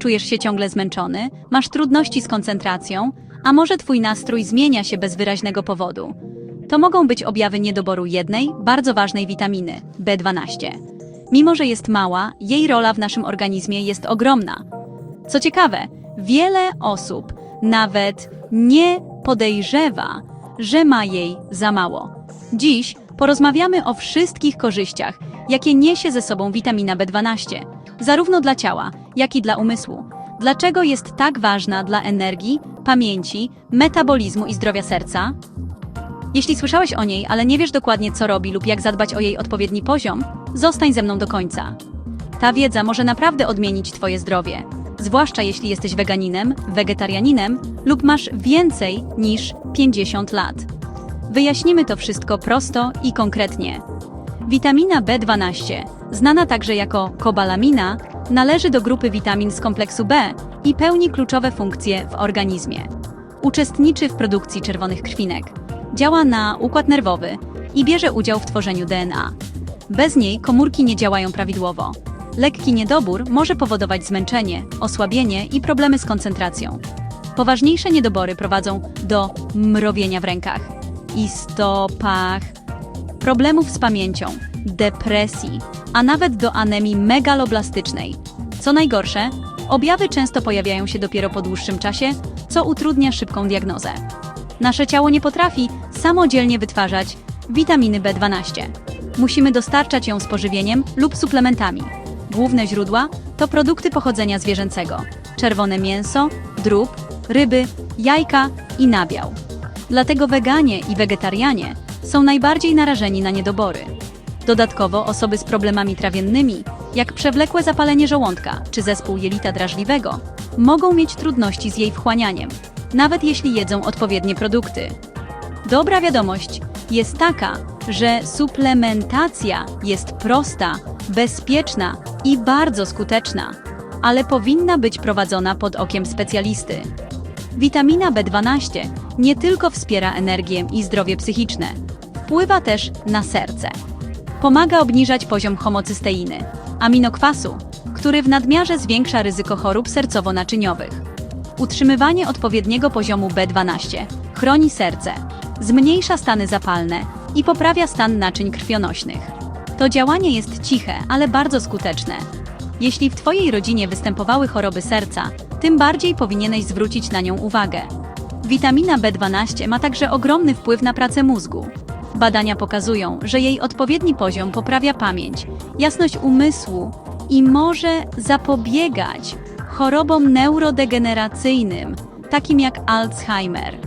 czujesz się ciągle zmęczony, masz trudności z koncentracją, a może twój nastrój zmienia się bez wyraźnego powodu. To mogą być objawy niedoboru jednej, bardzo ważnej witaminy B12. Mimo, że jest mała, jej rola w naszym organizmie jest ogromna. Co ciekawe, wiele osób nawet nie podejrzewa, że ma jej za mało. Dziś porozmawiamy o wszystkich korzyściach, jakie niesie ze sobą witamina B12, zarówno dla ciała, jak i dla umysłu. Dlaczego jest tak ważna dla energii, pamięci, metabolizmu i zdrowia serca? Jeśli słyszałeś o niej, ale nie wiesz dokładnie co robi lub jak zadbać o jej odpowiedni poziom, zostań ze mną do końca. Ta wiedza może naprawdę odmienić Twoje zdrowie, zwłaszcza jeśli jesteś weganinem, wegetarianinem lub masz więcej niż 50 lat. Wyjaśnimy to wszystko prosto i konkretnie. Witamina B12, znana także jako kobalamina, należy do grupy witamin z kompleksu B i pełni kluczowe funkcje w organizmie. Uczestniczy w produkcji czerwonych krwinek, działa na układ nerwowy i bierze udział w tworzeniu DNA. Bez niej komórki nie działają prawidłowo. Lekki niedobór może powodować zmęczenie, osłabienie i problemy z koncentracją. Poważniejsze niedobory prowadzą do mrowienia w rękach i stopach, problemów z pamięcią, depresji, a nawet do anemii megaloblastycznej. Co najgorsze, objawy często pojawiają się dopiero po dłuższym czasie, co utrudnia szybką diagnozę. Nasze ciało nie potrafi samodzielnie wytwarzać witaminy B12. Musimy dostarczać ją z pożywieniem lub suplementami. Główne źródła to produkty pochodzenia zwierzęcego: czerwone mięso, drób, ryby, jajka i nabiał. Dlatego weganie i wegetarianie są najbardziej narażeni na niedobory. Dodatkowo osoby z problemami trawiennymi, jak przewlekłe zapalenie żołądka czy zespół jelita drażliwego, mogą mieć trudności z jej wchłanianiem, nawet jeśli jedzą odpowiednie produkty. Dobra wiadomość jest taka, że suplementacja jest prosta, bezpieczna i bardzo skuteczna, ale powinna być prowadzona pod okiem specjalisty. Witamina B12 nie tylko wspiera energię i zdrowie psychiczne, wpływa też na serce. Pomaga obniżać poziom homocysteiny, aminokwasu, który w nadmiarze zwiększa ryzyko chorób sercowo-naczyniowych. Utrzymywanie odpowiedniego poziomu B12 chroni serce, zmniejsza stany zapalne i poprawia stan naczyń krwionośnych. To działanie jest ciche, ale bardzo skuteczne. Jeśli w Twojej rodzinie występowały choroby serca, tym bardziej powinieneś zwrócić na nią uwagę. Witamina B12 ma także ogromny wpływ na pracę mózgu. Badania pokazują, że jej odpowiedni poziom poprawia pamięć, jasność umysłu i może zapobiegać chorobom neurodegeneracyjnym, takim jak Alzheimer.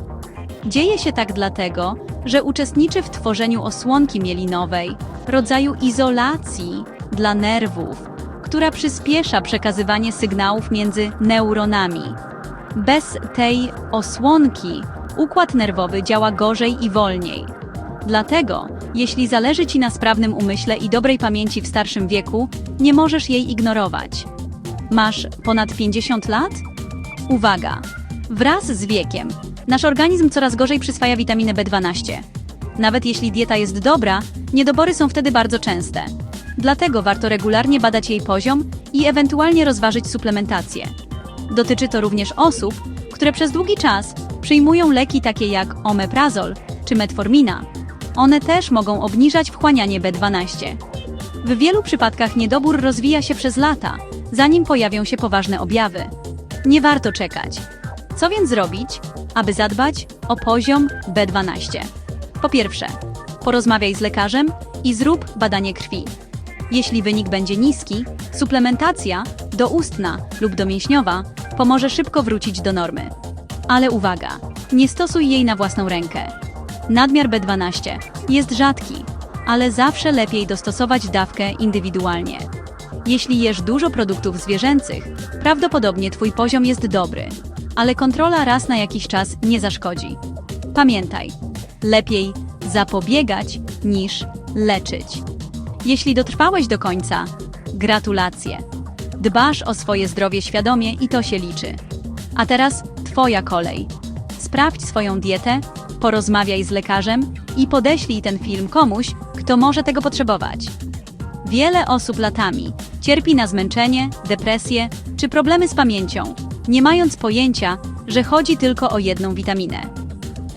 Dzieje się tak dlatego, że uczestniczy w tworzeniu osłonki mielinowej, rodzaju izolacji dla nerwów, która przyspiesza przekazywanie sygnałów między neuronami. Bez tej osłonki układ nerwowy działa gorzej i wolniej. Dlatego, jeśli zależy Ci na sprawnym umyśle i dobrej pamięci w starszym wieku, nie możesz jej ignorować. Masz ponad 50 lat? Uwaga! Wraz z wiekiem nasz organizm coraz gorzej przyswaja witaminę B12. Nawet jeśli dieta jest dobra, niedobory są wtedy bardzo częste. Dlatego warto regularnie badać jej poziom i ewentualnie rozważyć suplementację. Dotyczy to również osób, które przez długi czas przyjmują leki takie jak omeprazol czy metformina. One też mogą obniżać wchłanianie B12. W wielu przypadkach niedobór rozwija się przez lata, zanim pojawią się poważne objawy. Nie warto czekać. Co więc zrobić, aby zadbać o poziom B12? Po pierwsze, porozmawiaj z lekarzem i zrób badanie krwi. Jeśli wynik będzie niski, suplementacja doustna lub domięśniowa pomoże szybko wrócić do normy. Ale uwaga, nie stosuj jej na własną rękę. Nadmiar B12 jest rzadki, ale zawsze lepiej dostosować dawkę indywidualnie. Jeśli jesz dużo produktów zwierzęcych, prawdopodobnie Twój poziom jest dobry, ale kontrola raz na jakiś czas nie zaszkodzi. Pamiętaj, lepiej zapobiegać niż leczyć. Jeśli dotrwałeś do końca, gratulacje. Dbasz o swoje zdrowie świadomie i to się liczy. A teraz Twoja kolej. Sprawdź swoją dietę, porozmawiaj z lekarzem i podeślij ten film komuś, kto może tego potrzebować. Wiele osób latami cierpi na zmęczenie, depresję czy problemy z pamięcią, nie mając pojęcia, że chodzi tylko o jedną witaminę.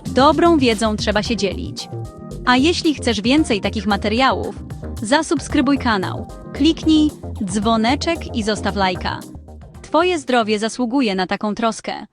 Dobrą wiedzą trzeba się dzielić. A jeśli chcesz więcej takich materiałów, zasubskrybuj kanał, kliknij dzwoneczek i zostaw lajka. Twoje zdrowie zasługuje na taką troskę.